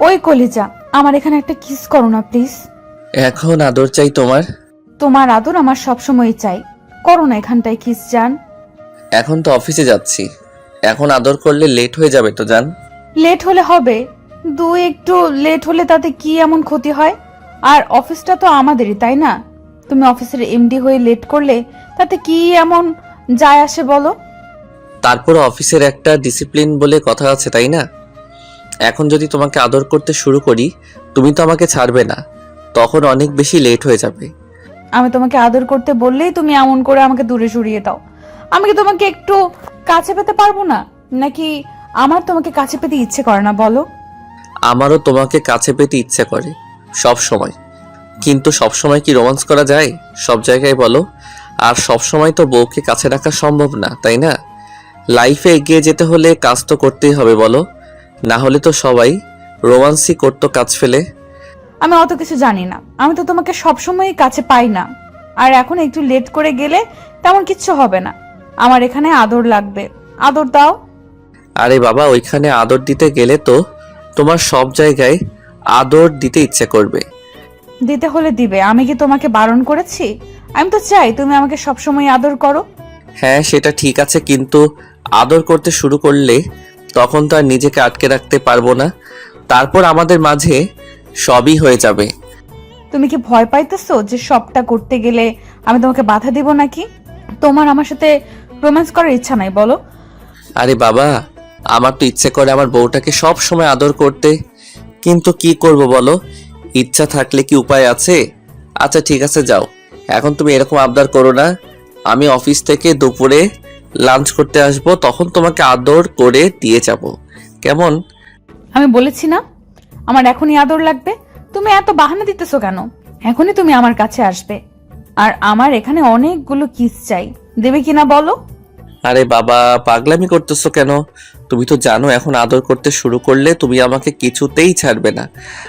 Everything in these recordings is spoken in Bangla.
ওই কলিজা আমার এখানে একটা কিস করো না প্লিজ। এখন আদর চাই তোমার? তোমার আদর আমার সবসময় চাই। করো না এখানটায় কিস জান। এখন তো অফিসে যাচ্ছি। এখন আদর করলে লেট হয়ে যাবে তো জান। লেট হলে হবে। দু একটু লেট হলে তাতে কি এমন ক্ষতি হয়? আর অফিসটা তো আমাদেরই তাই না? তুমি অফিসের এমডি হয়ে লেট করলে তাতে কি এমন যায় আসে বলো? তারপর অফিসের একটা ডিসিপ্লিন বলে কথা আছে তাই না? এখন যদি তোমাকে আদর করতে শুরু করি তুমি তো আমাকে ছাড়বে না। তখন অনেক বেশি লেট হয়ে যাবে। আমি তোমাকে আদর করতে বললেই তুমি এমন করে আমাকে দূরে সরিয়ে দাও। আমি কি তোমাকে একটু কাছে পেতে পারব না? নাকি আমার তোমাকে কাছে পেতে ইচ্ছে করে না বলো? আমারও তোমাকে কাছে পেতে ইচ্ছে করে সব সময়। কিন্তু সব সময় কি রোমান্স করা যায়? সব জায়গায় বলো। আর সব সময় তো বউকে কাছে রাখা সম্ভব না তাই না? লাইফে এগিয়ে যেতে হলে কাজ তো করতেই হবে বলো। না হলে তো সবাই রোমান্সই করতো কাজ ফেলে। আমি অত কিছু জানি না। আমি তো তোমাকে সবসময় কাছে পাই না। আর এখন একটু লেট করে গেলে তেমন কিচ্ছু হবে না। আমার এখানে আদর লাগবে। আদর দাও। আরে বাবা ওইখানে আদর দিতে গেলে তো তোমার সব জায়গায় আদর দিতে ইচ্ছে করবে। দিতে হলে দিবে। আমি কি তোমাকে বারণ করেছি? আমি তো চাই তুমি আমাকে সবসময় আদর করো। হ্যাঁ সেটা ঠিক আছে কিন্তু আদর করতে শুরু করলে তখন তো আর নিজেকে আটকে রাখতে পারব না। তারপর আমাদের মাঝে সবই হয়ে যাবে। তুমি কি ভয় পাইতেছো যে সবটা করতে গেলে আমি তোমাকে বাধা দিব নাকি? তোমার আমার সাথে রোম্যান্স করার ইচ্ছা নাই বলো। আরে বাবা আমার তো ইচ্ছে করে আমার বউটাকে সব সময় আদর করতে। কিন্তু কি করব বলো? ইচ্ছা থাকলে কি উপায় আছে? আচ্ছা ঠিক আছে যাও। এখন তুমি এরকম আবদার করো না। আমি অফিস থেকে দুপুরে লাঞ্চ করতে আসব তখন তোমাকে আদর করে দিয়ে যাব। কেমন? আমি বলেছি না? আমার এখনই আদর লাগবে। তুমি এত বাহানা দিতেছো কেন? এখনই তুমি আমার কাছে আসবে। আর আমার এখানে অনেকগুলো কিস চাই। দেবে কিনা বলো? আরে বাবা পাগলামি করতেছো কেন? তুমি তো জানো এখন আদর করতে শুরু করলে তুমি আমাকে কিছুতেই ছাড়বে না।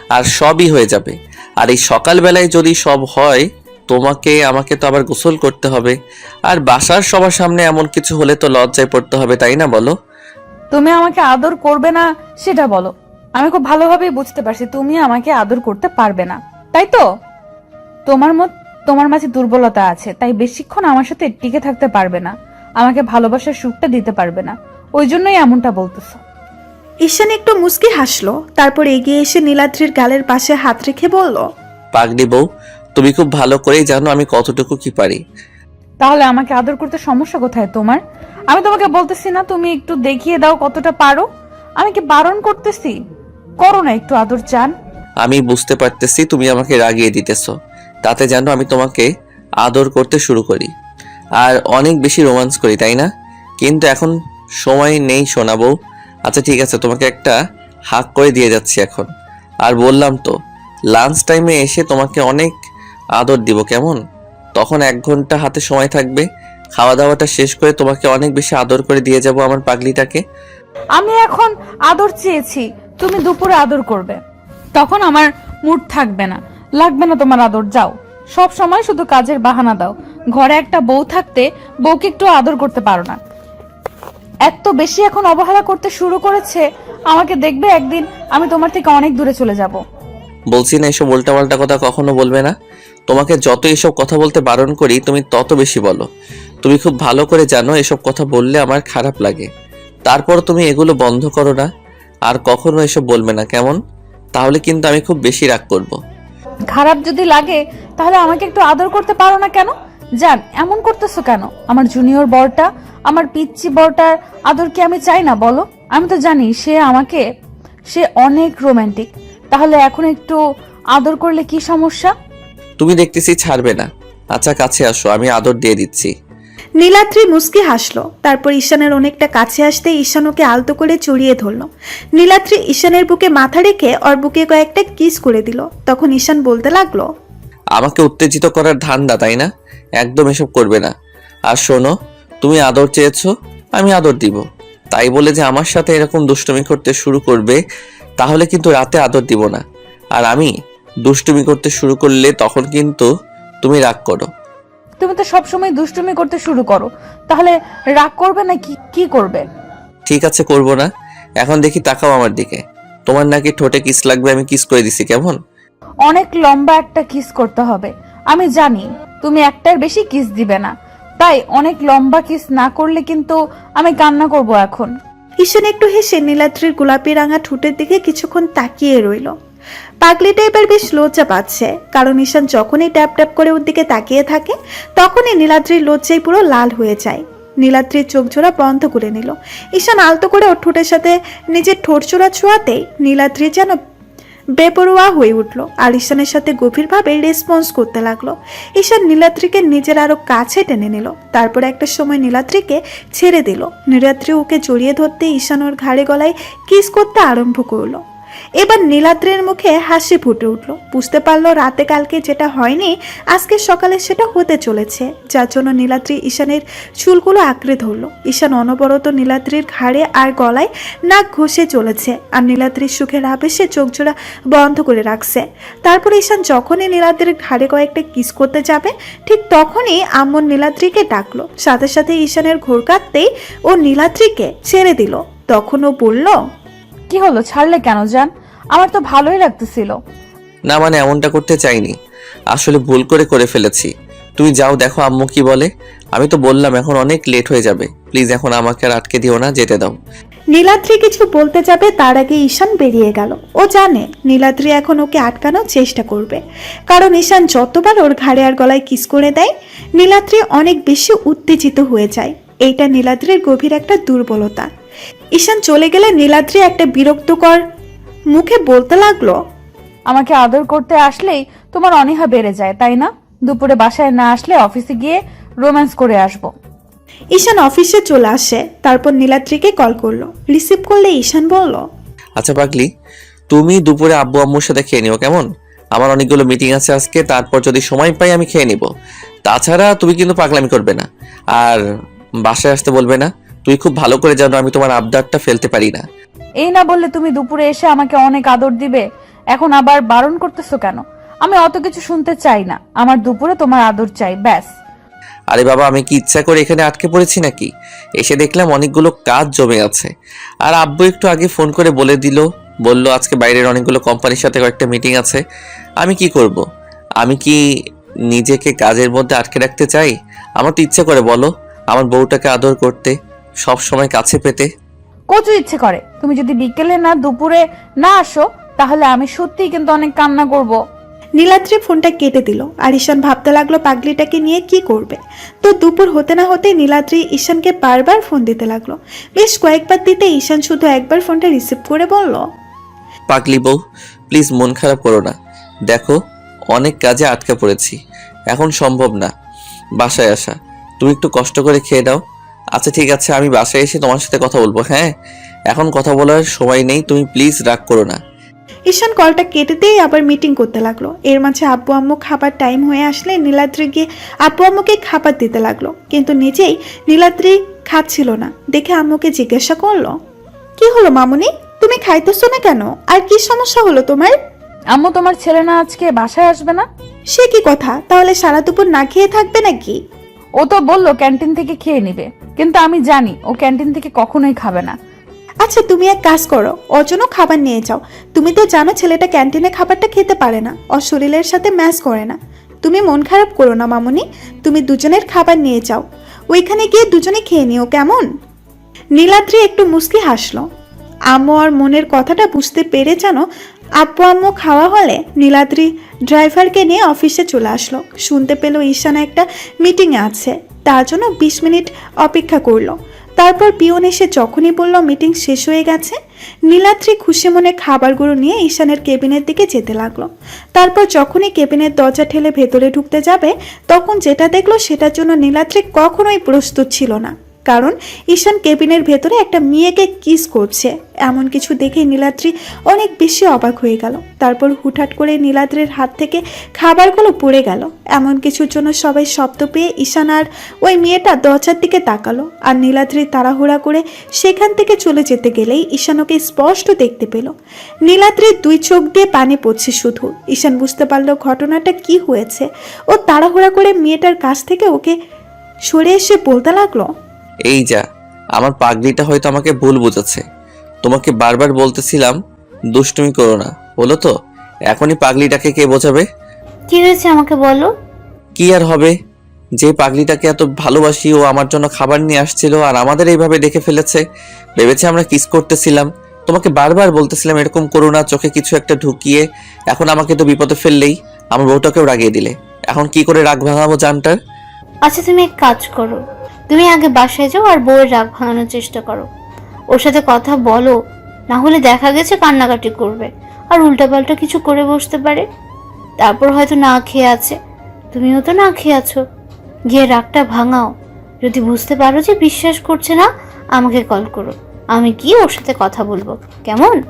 আর সবই হয়ে যাবে। আর এই সকালবেলায় যদি সব হয় তোমাকে আমাকে তো আবার গোসল করতে হবে। আর বাসার সবার সামনে এমন কিছু হলে তো লজ্জায় পড়তে হবে তাই না বলো? তুমি আমাকে আদর করবে না সেটা বলো। আমি খুব ভালোভাবেই বুঝতে পারছি তুমি আমাকে আদর করতে পারবে না। তাই তো? তোমার মত তোমার মাঝে দুর্বলতা আছে তাই বেশিক্ষণ আমার সাথে টিকে থাকতে পারবে না। আমাকে ভালোবাসার সুখটা দিতে পারবে না। ওই জন্যই এমনটা বলতেছো। ঈশান একটু মুচকি হাসলো তারপর এগিয়ে এসে নীলাদ্রির গালের পাশে হাত রেখে বলল পাগলি বউ তুমি খুব ভালো করেই জানো আমি কতটুকু কি পারি। তাহলে আমাকে আদর করতে সমস্যা কোথায় তোমার? আমি তোমাকে বলতেছি না তুমি একটু দেখিয়ে দাও কতটা পারো। আমি কি বারণ করতেছি? করো না একটু আদর চান। আমি বুঝতে পারতেছি তুমি আমাকে রাগিয়ে দিতেছো। তাতে যেন আমি তোমাকে আদর করতে শুরু করি। আর অনেক বেশি রোমান্স করি তাই না? কিন্তু এখন সময় নেই শোনাবো আচ্ছা ঠিক আছে তোমাকে একটা হাক করে দিয়ে যাচ্ছি এখন। আর বললাম তো লাঞ্চ টাইমে এসে তোমাকে অনেক আদর দিব কেমন? তখন এক ঘণ্টা হাতে সময় থাকবে। খাওয়া দাওয়াটা শেষ করে তোমাকে অনেক বেশি আদর করে দিয়ে যাব আমার পাগলিটাকে। আমি এখন আদর চেয়েছি তুমি দুপুরে আদর করবে। তখন আমার মুড থাকবে না। লাগবে না তোমার আদর যাও। সব সময় শুধু কাজের বাহানা দাও। ঘরে একটা বউ থাকতে বউকে একটু আদর করতে পারো না। এত বেশি এখন অবহেলা করতে শুরু করেছে আমাকে দেখবে একদিন আমি তোমার থেকে অনেক দূরে চলে যাব। বলছি না এসব উল্টাপাল্টা কথা কখনো বলবে না। তোমাকে যত এসব কথা বলতে বারণ করি, তুমি তত বেশি বলো। তুমি খুব ভালো করে জানো এসব কথা বললে আমার খারাপ লাগে। তারপর তুমি এগুলো বন্ধ করো না, আর কখনো এসব বলবে না, কেমন? তাহলে কিন্তু আমি খুব বেশি রাগ করব। খারাপ যদি লাগে, তাহলে আমাকে একটু আদর করতে পারো না কেন? জান, এমন করতেছো কেন? আমার জুনিয়র বরটা, আমার পিচ্চি বরটার আদর কি আমি চাই না, বলো? আমি তো জানি সে আমাকে, সে অনেক রোমান্টিক তাহলে এখন একটু আদর করলে কি সমস্যা? তুমি দেখতেছি ছাড়বে না। আচ্ছা কাছে আসো আমি আদর দিয়ে দিচ্ছি। নীলাদ্রি মুচকি হাসলো। তারপর ঈশানের অনেকটা কাছে আসতে ঈশান ওকে আলতো করে চড়িয়ে ধরলো। নীলাদ্রি ঈশানের বুকে মাথা রেখে ওর বুকে কয়েকটা কিস করে দিল। তখন ঈশান বলতে লাগল আমাকে উত্তেজিত করার ধান্দা তাই না? একদম এসব করবে না। আর শোনো তুমি আদর চেয়েছো আমি আদর দিব। তাই বলে যে আমার সাথে এরকম দুষ্টুমি করতে শুরু করবে তাহলে কিন্তু রাতে আদর দিব না। আর আমি দুষ্টুমি করতে শুরু করলে তখন কিন্তু তুমি রাগ করো। তুমি তো সবসময় দুষ্টুমি করতে শুরু করো। তাহলে রাগ করবে না কি কি করবে? ঠিক আছে করব না। এখন দেখি তাকাও আমার দিকে। তোমার নাকি ঠোঁটে কিস লাগবে আমি কিস করে দিছি কেমন? অনেক লম্বা একটা কিস করতে হবে। আমি জানি তুমি একটার বেশি কিস দিবে না। তাই অনেক লম্বা কিস না করলে কিন্তু আমি কান্না করব এখন। ঈশান একটু হেসে নীলাদ্রির গোলাপি রাঙা ঠোঁটের দিকে কিছুক্ষণ তাকিয়ে রইল। পাগলিটা এবার বেশ লজ্জা পাচ্ছে। কারণ ঈশান যখনই ট্যাপ ট্যাপ করে ওর দিকে তাকিয়ে থাকে, তখনই নীলাদ্রির লজ্জায় পুরো লাল হয়ে যায়। নীলাদ্রির চোখ জোড়া বন্ধ করে নিল। ঈশান আলতো করে ওর ঠোঁটের সাথে নিজের ঠোঁট জোড়া ছোঁয়াতেই নীলাদ্রি যেন বেপরোয়া হয়ে উঠল আর ঈশানের সাথে গভীরভাবে রেসপন্স করতে লাগল। ঈশান নীলাদ্রিকে নিজের আরও কাছে টেনে নিল। তারপর একটা সময় নীলাদ্রিকে ছেড়ে দিল। নীলাদ্রি ওকে জড়িয়ে ধরতে ঈশান ওর ঘাড়ে গলায় কিস করতে আরম্ভ করল। এবার নীলাদ্রির মুখে হাসি ফুটে উঠল। বুঝতে পারল রাতে কালকে যেটা হয়নি, আজকে সকালে সেটা হতে চলেছে, যার জন্য নীলাদ্রি ঈশানের চুলগুলো আঁকড়ে ধরলো। ঈশান অনবরত নীলাদ্রির ঘাড়ে আর গলায় নাক ঘষে চলেছে আর নীলাদ্রির সুখের আবেশে চোখ জোড়া বন্ধ করে রাখছে। তারপর ঈশান যখনই নীলাদ্রির ঘাড়ে কয়েকটা কিস করতে যাবে, ঠিক তখনই আম্মন নীলাদ্রিকে ডাকলো। সাথে সাথে ঈশানের ঘোর কাটতেই ও নীলাদ্রিকে ছেড়ে দিল। তখন ও বলল কি হলো? ছাড়লে কেন জান? আমার তো ভালোই লাগতেছিল। না মানে এমনটা করতে চাইনি। আসলে ভুল করে করে ফেলেছি। তুমি যাও দেখো আম্মু কি বলে। আমি তো বললাম এখন অনেক লেট হয়ে যাবে। প্লিজ এখন আমাকে আর আটকে দিও না যেতে দাও। নীলাদ্রি কিছু বলতে যাবে তার আগে ঈশান বেরিয়ে গেল। ও জানে নীলাদ্রি এখন ওকে আটকানোর চেষ্টা করবে। কারণ ঈশান যতবার ওর ঘাড়ে আর গলায় কিস করে দেয় নীলাদ্রি অনেক বেশি উত্তেজিত হয়ে যায়। এইটা নীলাদ্রির গভীর একটা দুর্বলতা। ঈশান চলে গেলে নীলাদ্রি একটা বিরক্তকর মুখে বলতে লাগল আমাকে আদর করতে আসলেই তোমার অনীহা বেড়ে যায় তাই না? দুপুরে বাসায় না আসলে অফিসে গিয়ে রোম্যান্স করে আসব। ঈশান অফিসে চলে আসে তারপর নীলাদ্রিকে কল করল। রিসিভ করলে ঈশান বলল আচ্ছা পাগলি তুমি দুপুরে আব্বু আম্মুর সাথে খেয়ে নিও কেমন? আমার অনেকগুলো মিটিং আছে আজকে তারপর যদি সময় পাই আমি খেয়ে নিব। তাছাড়া তুমি কিন্তু পাগলামি করবে না আর বাসায় আসতে বলবে না। তুই খুব ভালো করে জানো আমি তোমার আবদারটা ফেলতে পারি না। এই না বললে তুমি দুপুরে এসে আমাকে অনেক আদর দিবে। এখন আবার বারণ করতেছো কেন? আমি অত কিছু শুনতে চাই না। আমার দুপুরে তোমার আদর চাই ব্যাস। আরে বাবা আমি কি ইচ্ছা করে এখানে আটকে পড়েছি নাকি? এসে দেখলাম অনেকগুলো কাজ জমে আছে। আর আব্বু একটু আগে ফোন করে বলে দিল বলল আজকে বাইরের অনেকগুলো কোম্পানির সাথে কয়েকটা মিটিং আছে। আমি কি করব? আমি কি নিজেকে কাজের মধ্যে আটকে রাখতে চাই? আমার তো ইচ্ছে করে বলো। আমার বউটাকে আদর করতে। সব সময় কাছে পেতে। কচু ইচ্ছে করে। তুমি যদি বিকেলে না দুপুরে না আসো তাহলে আমি সত্যিই কিন্তু অনেক কান্না করব। নীলাদ্রি ফোনটা কেটে দিল। আর ঈশান ভাবতে লাগল পাগলিটাকে নিয়ে কি করবে? তো দুপুর হতে না হতে নীলাদ্রি ঈশানকে বারবার ফোন দিতে লাগল। বেশ কয়েকবার দিতে ঈশান শুধু একবার ফোনটা রিসিভ করে বলল পাগলি বউ প্লিজ মন খারাপ করো না। দেখো অনেক কাজে আটকা পড়েছি। এখন সম্ভব না। বাসায় আসা। তুমি একটু কষ্ট করে খেয়ে দাও আচ্ছা ঠিক আছে আমি বাসায় এসে তোমার সাথে কথা বলব হ্যাঁ? এখন কথা বলার সময় নেই তুমি প্লিজ রাগ করো না। ঈশান কলটা কেটে দিয়ে আবার মিটিং করতে লাগল। এর মাঝে আব্বু আম্মু খাবার টাইম হয়ে আসলে নীলাদ্রি গিয়ে আব্বু আম্মুকে খাবার দিতে লাগল। কিন্তু নিজেই নীলাদ্রি খাচ্ছিল না। দেখে আম্মুকে জিজ্ঞাসা করল কি হলো মামুনি? তুমি খাইতেছো না কেন? আর কি সমস্যা হলো তোমার? আম্মু তোমার ছেলে না আজকে বাসায় আসবে না? সে কি কথা? তাহলে সারা দুপুর না খেয়ে থাকবে নাকি? ও তো বলল ক্যান্টিন থেকে খেয়ে নিবে। কিন্তু আমি জানি ও ক্যান্টিন থেকে কখনোই খাবে না। আচ্ছা তুমি এক কাজ করো ওর জন্য খাবার নিয়ে যাও। তুমি তো জানো ছেলেটা ক্যান্টিনে খাবারটা খেতে পারে না ওর শরীরের সাথে ম্যাচ করে না। তুমি মন খারাপ করো না, মামুনি, তুমি দুজনের খাবার নিয়ে যাও। ওইখানে গিয়ে দুজনে খেয়ে নিও, কেমন? নীলাদ্রি একটু মুস্কি হাসলো। আম্মু আর মনের কথাটা বুঝতে পেরে যেন আপু আম্মু খাওয়া হলে নীলাদ্রি ড্রাইভারকে নিয়ে অফিসে চলে আসলো। শুনতে পেল ঈশানা একটা মিটিংয়ে আছে। তার জন্য বিশ মিনিট অপেক্ষা করল। তারপর পিয়ন এসে যখনই বলল, মিটিং শেষ হয়ে গেছে? নীলাদ্রি খুশি মনে খাবারগুলো নিয়ে ঈশানের কেবিনের দিকে যেতে লাগল। তারপর যখনই কেবিনের দরজা ঠেলে ভেতরে ঢুকতে যাবে, তখন যেটা দেখল সেটার জন্য নীলাদ্রি কখনোই প্রস্তুত ছিল না। কারণ ঈশান কেবিনের ভেতরে একটা মেয়েকে কিস করছে। এমন কিছু দেখে নীলাদ্রি অনেক বেশি অবাক হয়ে গেল। তারপর হুটহাট করে নীলাদ্রির হাত থেকে খাবারগুলো পড়ে গেল। এমন কিছুর জন্য সবাই শব্দ পেয়ে ঈশান আর ওই মেয়েটা দরজার দিকে তাকালো আর নীলাদ্রি তাড়াহুড়া করে সেখান থেকে চলে যেতে গেলেই ঈশান ওকে স্পষ্ট দেখতে পেল। নীলাদ্রির দুই চোখ দিয়ে পানি পড়ছে শুধু। ঈশান বুঝতে পারল ঘটনাটা কি হয়েছে। ও তাড়াহুড়া করে মেয়েটার কাছ থেকে ওকে সরে এসে বলতে লাগল, এই যা, আমার পাগলিটা হয়তো আমাকে ভুল বুঝেছে। তোমাকে বারবার বলতেছিলাম দুষ্টুমি করো না। বলো তো এখনই পাগলিটাকে কে বোঝাবে? কি হয়েছে আমাকে বলো? কি আর হবে? যে পাগলিটাকে এত ভালোবাসি ও আমার জন্য খাবার নিয়ে আসছিল আর আমাদের এইভাবে দেখে ফেলেছে ভেবেছে আমরা কিস করতেছিলাম। তোমাকে বারবার বলতেছিলাম এরকম করো না চোখে কিছু একটা ঢুকিয়ে এখন আমাকে তো বিপদে ফেললেই আমার বউটাকেও রাগিয়ে দিলে। এখন কি করে রাগ ভাঙাবো জানটার? আচ্ছা তুমি এক কাজ করো। তুমি আগে বাসায় যাও আর বউয়ের রাগ ভাঙানোর চেষ্টা করো। ওর সাথে কথা বলো, না হলে দেখা গেছে কান্নাকাটি করবে। আর উল্টাপাল্টা কিছু করে বসতে পারে। তারপর হয়তো না খেয়ে আছে। তুমিও তো না খেয়ে আছো। গিয়ে রাগটা ভাঙাও। যদি বুঝতে পারো যে বিশ্বাস করছে না, আমাকে কল করো। আমি কি ওর সাথে কথা বলব। কেমন?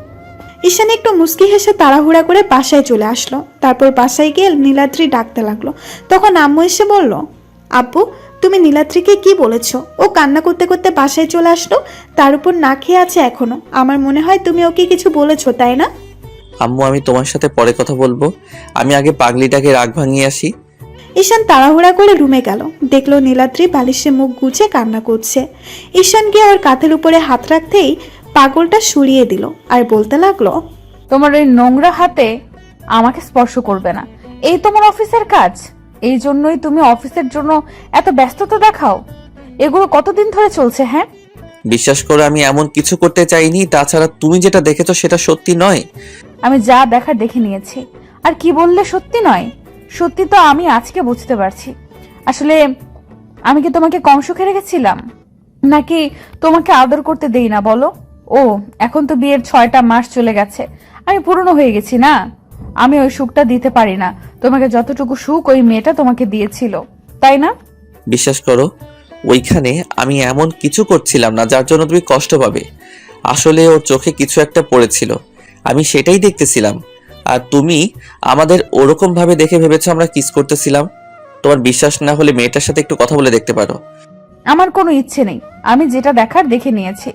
ঈশান একটু মুস্কি হেসে তাড়াহুড়া করে বাসায় চলে আসলো। তারপর বাসায় গিয়ে নীলাদ্রি ডাকতে লাগল। তখন আম্মু এসে বলল, আব্বু তুমি নীলাদ্রিকে কি বলেছ? ও কান্না করতে করতে বাসায় চলে আসলো? তার উপর না খেয়ে আছে এখনও? আমার মনে হয় তুমি ওকে কিছু বলেছ তাই না? আম্মু আমি তোমার সাথে পরে কথা বলব। আমি আগে পাগলিটাকে রাগ ভাঙিয়ে আসি। ঈশান তাড়াহুড়া করে রুমে গেল। দেখল নীলাদ্রি বালিশে মুখ গুজে কান্না করছে। ঈশান গিয়ে ওর কাঁধের উপরে হাত রাখতেই পাগলটা সরিয়ে দিল আর বলতে লাগল তোমার ওই নোংরা হাতে আমাকে স্পর্শ করবে না। এই তোমার অফিসের কাজ? এই জন্যই তুমি অফিসের জন্য এত ব্যস্ততা দেখাও। এগুলো কতদিন ধরে চলছে হ্যাঁ? বিশ্বাস করো আমি এমন কিছু করতে চাইনি তাছাড়া তুমি যেটা দেখেছ সেটা সত্যি নয়। আমি যা দেখার দেখে নিয়েছি। আর কি বললে সত্যি নয়? সত্যি তো আমি আজকে বুঝতে পারছি। আসলে আমি কি তোমাকে কম সুখে রেখেছিলাম? নাকি তোমাকে আদর করতে দেই না বলো? ও এখন তো বিয়ের ছয়টা মাস চলে গেছে। আমি পুরনো হয়ে গেছি না? আমি ওই সুখটা দিতে পারি না। তোমাকে যতটুকু সুখ ওই মেয়েটা তোমাকে দিয়েছিল তাই না? বিশ্বাস করো ওইখানে আমি এমন কিছু করছিলাম না যার জন্য তুমি কষ্ট পাবে। আসলে ওর চোখে কিছু একটা পড়েছিল আমি সেটাই দেখতেছিলাম। আর তুমি আমাদের ওরকম ভাবে দেখে ভেবেছো আমরা কিস করতেছিলাম? তোমার বিশ্বাস না হলে মেয়েটার সাথে একটু কথা বলে দেখতে পারো। আমার কোনো ইচ্ছে নেই আমি যেটা দেখার দেখে নিয়েছি।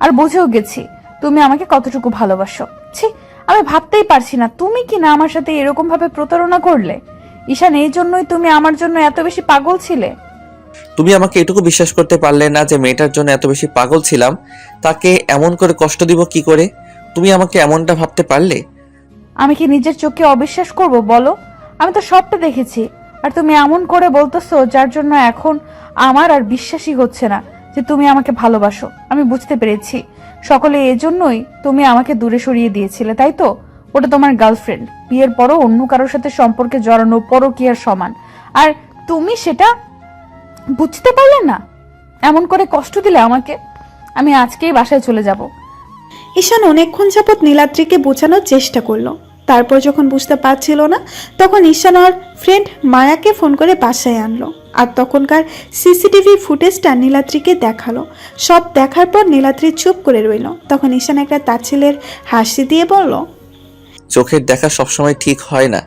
আর বুঝেও গেছি তুমি আমাকে কতটুকু ভালোবাসো। ছি আমি ভাবতেই পারছি না তুমি কি না আমার সাথে এরকম ভাবে প্রতারণা করলে? ঈশান এই জন্যই তুমি আমার জন্য এত বেশি পাগল ছিলে। তুমি আমাকে এটুকু বিশ্বাস করতে পারলে না যে মেয়েটার জন্য এত বেশি পাগল ছিলাম তাকে এমন করে কষ্ট দিব কি করে? তুমি আমাকে এমনটা ভাবতে পারলে? আমি কি নিজের চোখে অবিশ্বাস করব বলো? আমি তো সবটা দেখেছি। আর তুমি এমন করে বলতেছো যার জন্য এখন আমার আর বিশ্বাসই হচ্ছে না। যে তুমি আমাকে ভালোবাসো। আমি বুঝতে পেরেছি। সকলে এজন্যই তুমি আমাকে দূরে সরিয়ে দিয়েছিলে, তাই তো? ওটা তোমার গার্লফ্রেন্ড বিয়ের পরও অন্য কারোর সাথে সম্পর্কে জড়ানো পরকীয়ার সমান। আর তুমি সেটা বুঝতে পারলে না? এমন করে কষ্ট দিলে আমাকে? আমি আজকেই বাসায় চলে যাব। ঈশান অনেকক্ষণ যাবৎ নীলাদ্রিকে বোঝানোর চেষ্টা করল। তারপর যখন বুঝতে পারছিল না, তখন ঈশান ওর ফ্রেন্ড মায়াকে ফোন করে বাসায় আনলো। আর তখনকার সিসিটিভি ফুটেজটা নীলাদ্রিকে দেখাল। সব দেখার পর নীলাদ্রি চুপ করে রইল। তখন ঈশান একটা তাচ্ছিলের হাসি দিয়ে বলল, চোখের দেখা সবসময় ঠিক হয় না।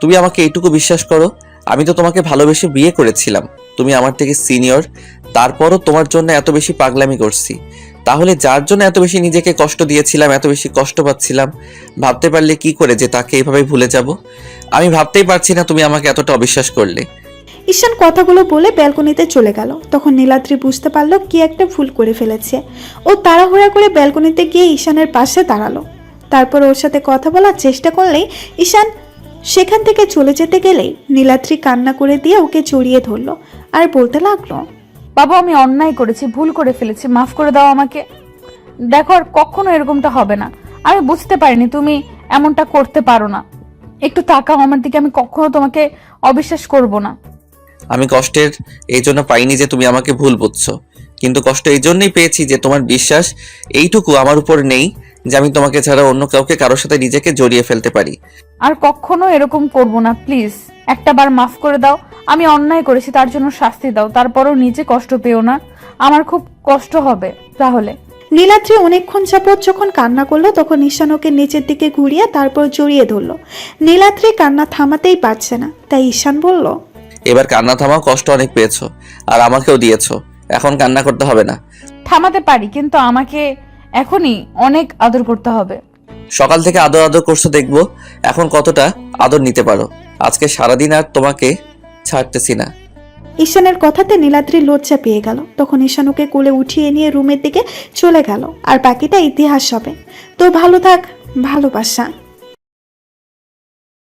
তুমি আমাকে এইটুকু বিশ্বাস করো, আমি তো তোমাকে ভালোবেসে বিয়ে করেছিলাম। তুমি আমার থেকে সিনিয়র, তারপরও তোমার জন্য এত বেশি পাগলামি করছি। তাহলে যার জন্য এত বেশি নিজেকে কষ্ট দিয়েছিলাম, এত বেশি কষ্ট পাচ্ছিলাম, ভাবতে পারলে কি করে যে তাকে এভাবে ভুলে যাব? আমি ভাবতেই পারছি না তুমি আমাকে এতটা অবিশ্বাস করলে। ঈশান কথাগুলো বলে ব্যালকনিতে চলে গেল। তখন নীলাদ্রি বুঝতে পারল কি একটা ভুল করে ফেলেছে। ও তাড়াহুড়া করে ব্যালকনিতে গিয়ে ঈশানের পাশে দাঁড়াল। তারপর ওর সাথে কথা বলার চেষ্টা করলেই ঈশান সেখান থেকে চলে যেতে গেলেই নীলাদ্রি কান্না করে দিয়ে ওকে জড়িয়ে ধরলো আর বলতে লাগল, বাবা, আমি অন্যায় করেছি, ভুল করে ফেলেছি, মাফ করে দাও আমাকে। দেখো আর কখনো এরকমটা হবে না। আমি বুঝতে পারিনি তুমি এমনটা করতে পারো না। একটু তাকাও আমার দিকে, আমি কখনো তোমাকে অবিশ্বাস করব না। আমি কষ্টের এই জন্য পাইনি যে তুমি আমাকে ভুল বুঝছ। কিন্তু কষ্ট এই জন্যই পেয়েছি যে তোমার বিশ্বাস এইটুকু আমার উপর নেই যে আমি তোমাকে ছাড়া অন্য কাউকে কারোর সাথে নিজেকে জড়িয়ে ফেলতে পারি। আর কখনো এরকম করব না প্লিজ। একটা বার মাফ করে দাও। আমি অন্যায় করেছি তার জন্য শাস্তি দাও। তারপরও নিজে কষ্ট পেও না। আমার খুব কষ্ট হবে। তাহলে নীলাদ্রি অনেকক্ষণ যাবৎ যখন কান্না করল তখন ঈশান ওকে নিচের দিকে ঘুরিয়ে তারপর জড়িয়ে ধরলো। নীলাদ্রি কান্না থামাতেই পারছে না। তাই ঈশান বলল এবার কান্না থামাও কষ্ট অনেক পেয়েছ আর আমাকেও দিয়েছ। এখন কান্না করতে হবে না। থামাতে পারি কিন্তু আমাকে এখনই অনেক আদর করতে হবে। সকাল থেকে আদর আদর করছ দেখব এখন কতটা আদর নিতে পারো। আজকে সারাদিন আর তোমাকে ছাড়তেছি না। ঈশানের কথাতে নীলাদ্রি লজ্জা পেয়ে গেল। তখন ঈশান ওকে কোলে উঠিয়ে নিয়ে রুমের দিকে চলে গেল। আর বাকিটা ইতিহাস হবে। তো ভালো থাক ভালোবাসা।